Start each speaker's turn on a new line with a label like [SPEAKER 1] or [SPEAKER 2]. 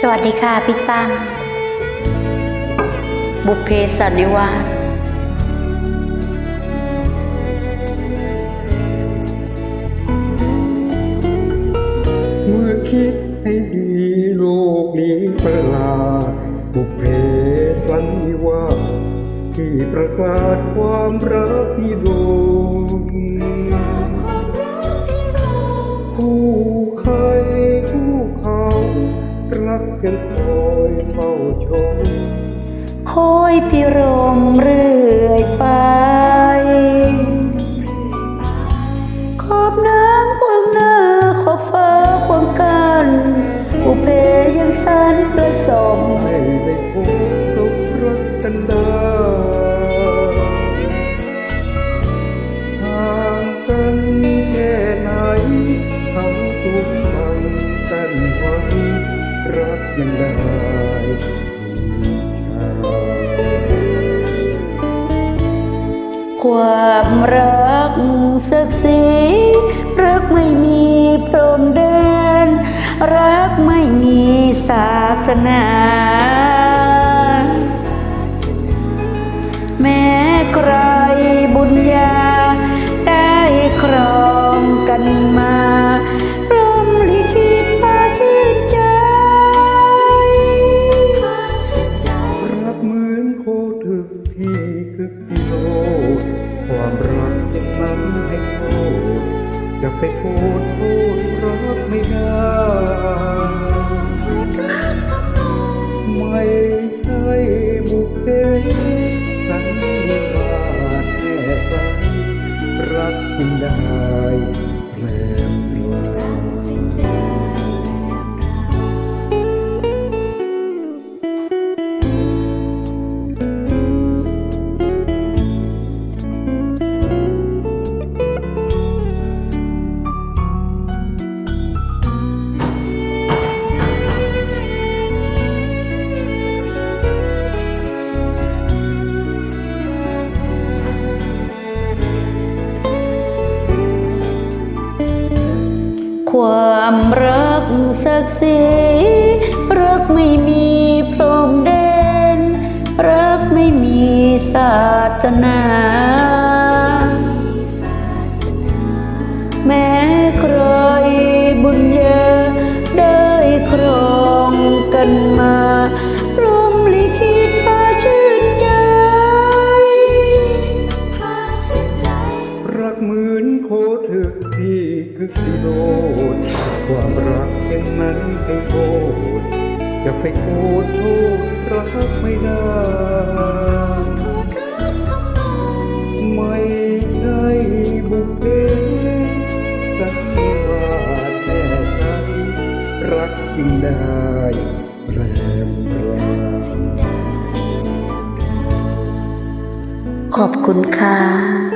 [SPEAKER 1] สวัสดีค่ะพี่ตั้ง บุพเพสันนิวาส
[SPEAKER 2] เมื่อคิดให้ดีโลกนี้ประหลาดบุพเพสันนิวาสที่ประกาศความรักที่โดมคู่ รักกันคอยเฝ้าชม
[SPEAKER 1] คอยพิรมเรื่อยไปขอบน้ำกว้างหน้าขอบฟ้ากว้างกันบุเพยังสันประสม
[SPEAKER 2] ให้ได้พบสุขรักกันด้ห่างกันแค่ไหนทั้งสุขมันกันไว้ รักยังได้
[SPEAKER 1] ความรักศักดิ์ศรีรักไม่มีพรมแดน รักไม่มีศาสนา แม้ใครบุญญาได้ครองกันมา ไปพู
[SPEAKER 2] ดพูดรักไม่ได้ไม่ใช่บุพเพสันนิวาสแค่ใสรักจริงได้แรงรา
[SPEAKER 1] ความรักศักดิ์ศรีรักไม่มีพรมแดน รักไม่มีศาสนา แม้ใครบุญญาได้ครองกันมา น
[SPEAKER 2] โคถึกที่คือกิโลดความรักเช่นนั้นให้โทษจะไปโทษโทษรักไม่ได้ไม่ใช่บุพเพสันนิวาแน่ใสรักจริงได้แรมร
[SPEAKER 1] ขอบคุณค่ะ